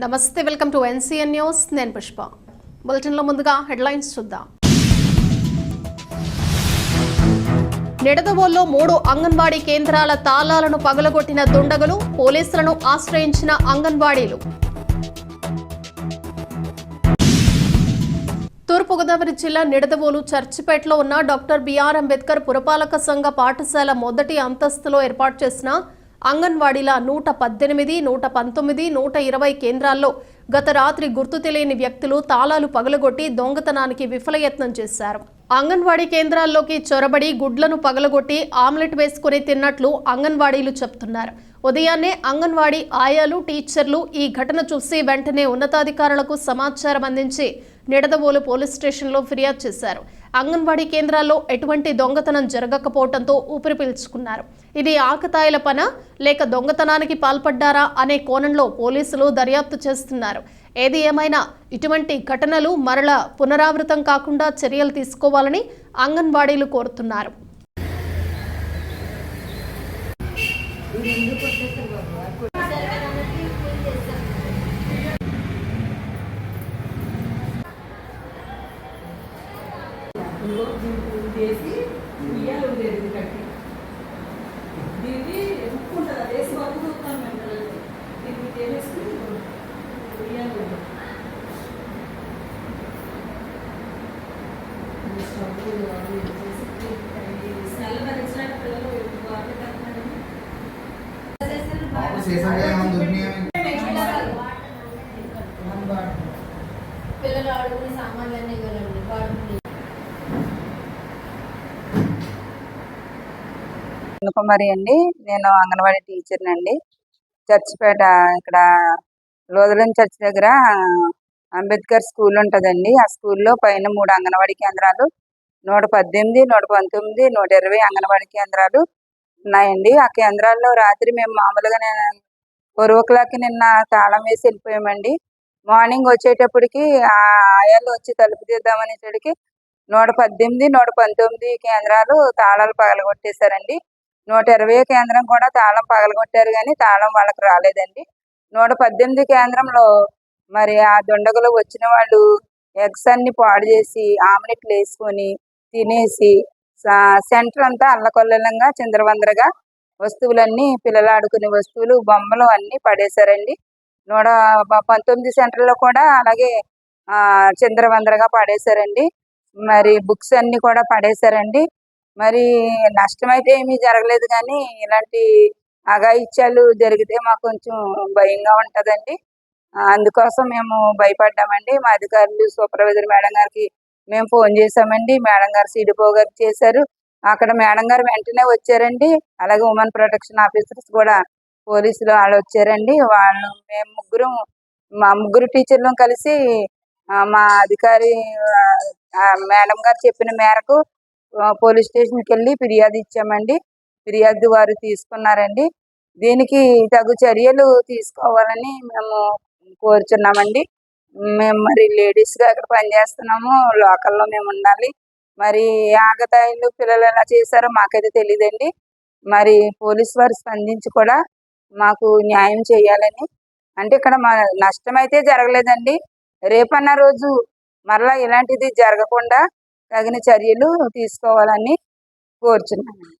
నమస్తే welcome to NCN news. నేను పుష్ప. బులెటిన్లో ముందుగా హెడ్లైన్స్ చూద్దాం. నిడదవోల్లో మూడు అంగన్వాడీ కేంద్రాల తాళాలను పగలగొట్టిన దుండగులు పోలీసులను ఆశ్రయించిన అంగన్వాడీలు. తూర్పుగోదావరి జిల్లా నిడదవోలు చర్చిపేటలో ఉన్న డాక్టర్ బిఆర్ అంబేద్కర్ పురపాలక సంఘ పాఠశాల మొదటి అంతస్తులో ఏర్పాటు చేసిన అంగన్వాడీల నూట పద్దెనిమిది నూట పంతొమ్మిది నూట ఇరవై కేంద్రాల్లో గత రాత్రి గుర్తు తెలియని వ్యక్తులు తాళాలు పగలగొట్టి దొంగతనానికి విఫలయత్నం చేశారు. అంగన్వాడీ కేంద్రాల్లోకి చొరబడి గుడ్లను పగలగొట్టి ఆమ్లెట్ వేసుకుని తిన్నట్లు అంగన్వాడీలు చెప్తున్నారు ఉదయాన్నే అంగన్వాడీ ఆయాలు టీచర్లు ఈ ఘటన చూసి వెంటనే ఉన్నతాధికారులకు సమాచారం అందించి నిడదవోలు పోలీస్ స్టేషన్లో ఫిర్యాదు చేశారు. అంగన్వాడీ కేంద్రాల్లో ఎటువంటి దొంగతనం జరగకపోవడంతో ఊపిరి పీల్చుకున్నారు. ఇది ఆకతాయిల పన లేక దొంగతనానికి పాల్పడ్డారా అనే కోణంలో పోలీసులు దర్యాప్తు చేస్తున్నారు. ఏది ఏమైనా ఇటువంటి ఘటనలు మరల పునరావృతం కాకుండా చర్యలు తీసుకోవాలని అంగన్వాడీలు కోరుతున్నారు. చేసి ఉయ్యాలు ఉండేది కట్టి దీన్ని ఎత్తుకుంటారు వేసి బతుకుతాం మేము పిల్లలు. దీన్ని తెలిసి ఉయ్యాలు ఉండేది. పిల్లలు ఆడుకునే సామాన్లన్నీ ఇవ్వాలండి వాడుకుని కుమారి అండి. నేను అంగన్వాడీ టీచర్ని అండి. చర్చిపేట ఇక్కడ లోదలం చర్చ్ దగ్గర అంబేద్కర్ స్కూల్ ఉంటుందండి. ఆ స్కూల్లో పైన మూడు అంగన్వాడీ కేంద్రాలు నూట పద్దెనిమిది నూట పంతొమ్మిది నూట ఇరవై అంగన్వాడీ కేంద్రాలు ఉన్నాయండి. ఆ కేంద్రాల్లో రాత్రి మేము మామూలుగా ఫోర్ ఓ క్లాక్కి నిన్న తాళం వేసి వెళ్ళిపోయామండి. మార్నింగ్ వచ్చేటప్పటికి ఆ ఆయాలు వచ్చి తలుపు తీద్దామనేసరికి నూట పద్దెనిమిది నూట పంతొమ్మిది కేంద్రాలు తాళాలు పగలగొట్టేశారండి. నూట ఇరవై కేంద్రం కూడా తాళం పగలగొట్టారు కానీ తాళం వాళ్ళకి రాలేదండి. నూట పద్దెనిమిది కేంద్రంలో మరి ఆ దుండగులు వచ్చిన వాళ్ళు ఎగ్స్ అన్ని పాడు చేసి ఆమ్లెట్లు వేసుకొని తినేసి సెంటర్ అంతా అల్లకొల్లలంగా చిందరవందరగా వస్తువులన్నీ పిల్లలు ఆడుకునే వస్తువులు బొమ్మలు అన్ని పడేశారండి. నూట పంతొమ్మిది సెంటర్లో కూడా అలాగే ఆ చిందరవందరగా పడేశారండి. మరి బుక్స్ అన్ని కూడా పడేశారండి. మరి నష్టం అయితే ఏమీ జరగలేదు కానీ ఇలాంటి అఘాయిత్యాలు జరిగితే మాకు కొంచెం భయంగా ఉంటదండి. అందుకోసం మేము భయపడ్డామండి. మా అధికారులు సూపర్వైజర్ మేడం గారికి మేము ఫోన్ చేసామండి మేడం గారు సిడిపో గారు చేశారు. అక్కడ మేడం గారు వెంటనే వచ్చారండి. అలాగే ఉమెన్ ప్రొటెక్షన్ ఆఫీసర్స్ కూడా పోలీసులు వాళ్ళు వచ్చారండి. వాళ్ళు మేము ముగ్గురు మా ముగ్గురు టీచర్లు కలిసి మా అధికారి మేడం గారు చెప్పిన మేరకు పోలీస్ స్టేషన్కి వెళ్ళి ఫిర్యాదు ఇచ్చామండి. ఫిర్యాదు వారు తీసుకున్నారండి. దీనికి తగు చర్యలు తీసుకోవాలని మేము కోరుచున్నామండి. మేము మరి లేడీస్ అక్కడ ఇక్కడ పనిచేస్తున్నాము. లోకల్లో మేము ఉండాలి. మరి ఆగతాయిలు పిల్లలు ఎలా చేశారో మాకైతే తెలియదండి మరి పోలీస్ వారు స్పందించి కూడా మాకు న్యాయం చేయాలని. అంటే ఇక్కడ మా నష్టం అయితే జరగలేదండి. రేపన్న రోజు మరలా ఇలాంటిది జరగకుండా తగిన చర్యలు తీసుకోవాలని కోరుచున్నాను.